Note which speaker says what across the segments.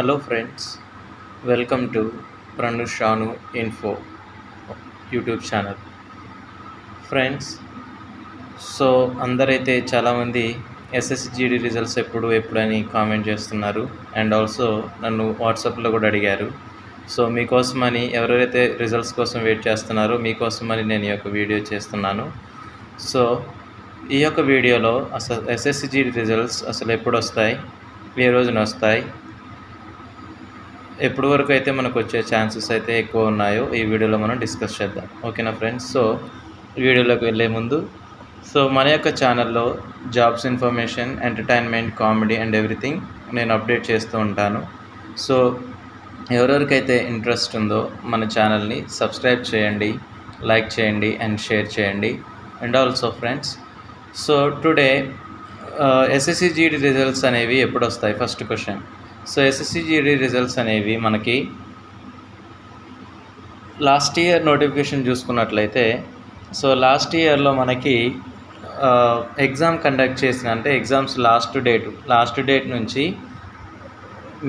Speaker 1: Hello friends welcome to ప్రణుషాను info YouTube channel friends so అందరైతే చాలామంది ఎస్ఎస్జిడి results ఎప్పుడు ఎప్పుడని కామెంట్ చేస్తున్నారు. అండ్ ఆల్సో నన్ను వాట్సాప్లో కూడా అడిగారు. సో మీకోసమని ఎవరెవరైతే రిజల్ట్స్ కోసం వెయిట్ చేస్తున్నారో మీకోసమని నేను ఈ యొక్క వీడియో చేస్తున్నాను. సో ఈ యొక్క వీడియోలో అసలు ఎస్ఎస్సిజి రిజల్ట్స్ అసలు ఎప్పుడు వస్తాయి? ఏ రోజున వస్తాయి? ఎప్పటి వరకు అయితే మనకు వచ్చే ఛాన్సెస్ అయితే ఎక్కువ ఉన్నాయో ఈ వీడియోలో మనం డిస్కస్ చేద్దాం. ఓకేనా ఫ్రెండ్స్? సో వీడియోలోకి వెళ్ళే ముందు సో మన యొక్క ఛానల్లో jobs information entertainment comedy and everything నేను అప్డేట్ చేస్తూ ఉంటాను. సో ఎవరెవరికైతే ఇంట్రెస్ట్ ఉందో మన ఛానల్ని సబ్స్క్రైబ్ చేయండి లైక్ చేయండి అండ్ షేర్ చేయండి. And also friends so today SSC GD results అనేవి ఎప్పుడు వస్తాయి first question. So SSC GD results అనేవి మనకి లాస్ట్ ఇయర్ నోటిఫికేషన్ చూసుకున్నట్లయితే సో లాస్ట్ ఇయర్లో మనకి ఎగ్జామ్ కండక్ట్ చేసిన అంటే exams last date last date నుంచి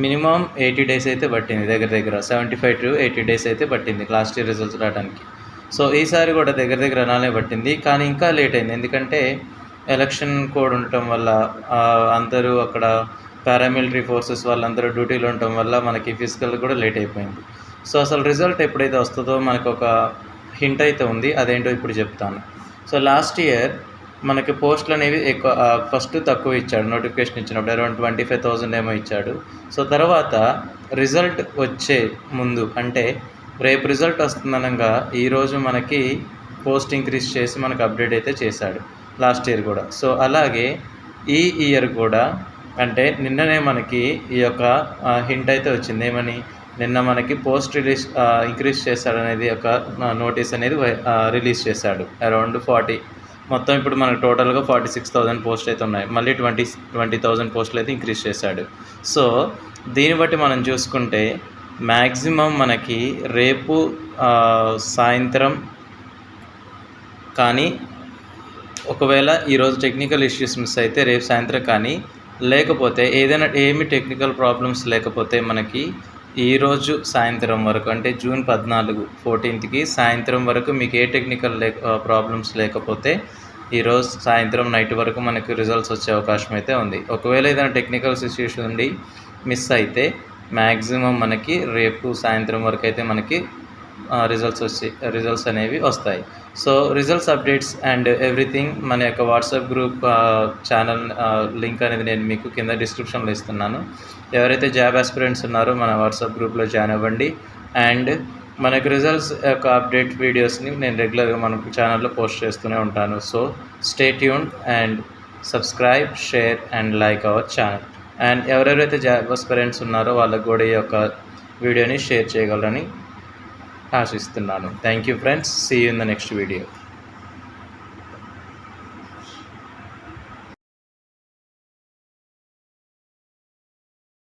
Speaker 1: మినిమం ఎయిటీ డేస్ అయితే పట్టింది దగ్గర దగ్గర seventy five to eighty days అయితే పట్టింది లాస్ట్ ఇయర్ రిజల్ట్స్ రావడానికి. సో ఈసారి కూడా దగ్గర దగ్గర అలానే పట్టింది కానీ ఇంకా లేట్ అయింది. ఎందుకంటే ఎలక్షన్ కోడ్ ఉండటం వల్ల అందరూ అక్కడ పారామిలిటరీ ఫోర్సెస్ వాళ్ళందరూ డ్యూటీలో ఉండటం వల్ల మనకి ఫిజికల్ కూడా లేట్ అయిపోయింది. సో అసలు రిజల్ట్ ఎప్పుడైతే వస్తుందో మనకు ఒక హింట్ అయితే ఉంది. అదేంటో ఇప్పుడు చెప్తాను. సో లాస్ట్ ఇయర్ మనకి పోస్టులు అనేవి ఎక్కువ ఫస్ట్ తక్కువ ఇచ్చాడు. నోటిఫికేషన్ ఇచ్చినప్పుడు అరౌండ్ ట్వంటీ ఫైవ్ థౌజండ్ ఏమో ఇచ్చాడు. సో తర్వాత రిజల్ట్ వచ్చే ముందు అంటే రేపు రిజల్ట్ వస్తుందనగా ఈరోజు మనకి పోస్ట్ ఇంక్రీజ్ చేసి మనకు అప్డేట్ అయితే చేశాడు. లాస్ట్ ఇయర్ కూడా. సో అలాగే ఈ ఇయర్ కూడా అంటే నిన్ననే మనకి ఈ యొక్క హింట్ అయితే వచ్చింది. ఏమని? నిన్న మనకి పోస్ట్ రిలీజ్ ఇంక్రీజ్ చేశాడనేది ఒక నోటీస్ అనేది రిలీజ్ చేశాడు. అరౌండ్ ఫార్టీ మొత్తం ఇప్పుడు మనకు టోటల్గా ఫార్టీ సిక్స్ థౌజండ్ పోస్ట్ అయితే ఉన్నాయి. మళ్ళీ ట్వంటీ ట్వంటీ థౌజండ్ పోస్టులు అయితే ఇంక్రీజ్ చేశాడు. సో దీన్ని బట్టి మనం చూసుకుంటే మ్యాక్సిమం మనకి రేపు సాయంత్రం కానీ ఒకవేళ ఈరోజు టెక్నికల్ ఇష్యూస్ మిస్ అయితే రేపు సాయంత్రం కానీ లేకపోతే ఏదైనా ఏమి టెక్నికల్ ప్రాబ్లమ్స్ లేకపోతే మనకి ఈరోజు సాయంత్రం వరకు అంటే జూన్ పద్నాలుగు ఫోర్టీన్త్కి సాయంత్రం వరకు మీకు ఏ టెక్నికల్ లే ప్రాబ్లమ్స్ లేకపోతే ఈరోజు సాయంత్రం నైట్ వరకు మనకు రిజల్ట్స్ వచ్చే అవకాశం అయితే ఉంది. ఒకవేళ ఏదైనా టెక్నికల్ సిచ్యుయేషన్ ఉండి మిస్ అయితే మ్యాక్సిమం మనకి రేపు సాయంత్రం వరకు అయితే మనకి రిజల్ట్స్ వచ్చి రిజల్ట్స్ అనేవి వస్తాయి. So results updates and everything మన యొక్క వాట్సాప్ గ్రూప్ ఛానల్ లింక్ అనేది నేను మీకు కింద డిస్క్రిప్షన్లో ఇస్తున్నాను. ఎవరైతే జాబ్ ఆస్పిరెంట్స్ ఉన్నారో మన వాట్సాప్ గ్రూప్లో జాయిన్ అవ్వండి. అండ్ మనకు రిజల్ట్స్ యొక్క అప్డేట్ వీడియోస్ని నేను రెగ్యులర్గా మన ఛానల్లో పోస్ట్ చేస్తూనే ఉంటాను. So stay tune and subscribe share and like our channel and ఎవరెవరైతే జాబ్ ఆస్పిరెంట్స్ ఉన్నారో వాళ్ళకు కూడా ఈ యొక్క వీడియోని షేర్ చేయగలరని ఆశిస్తున్నాను. Thank you friends see you in the next video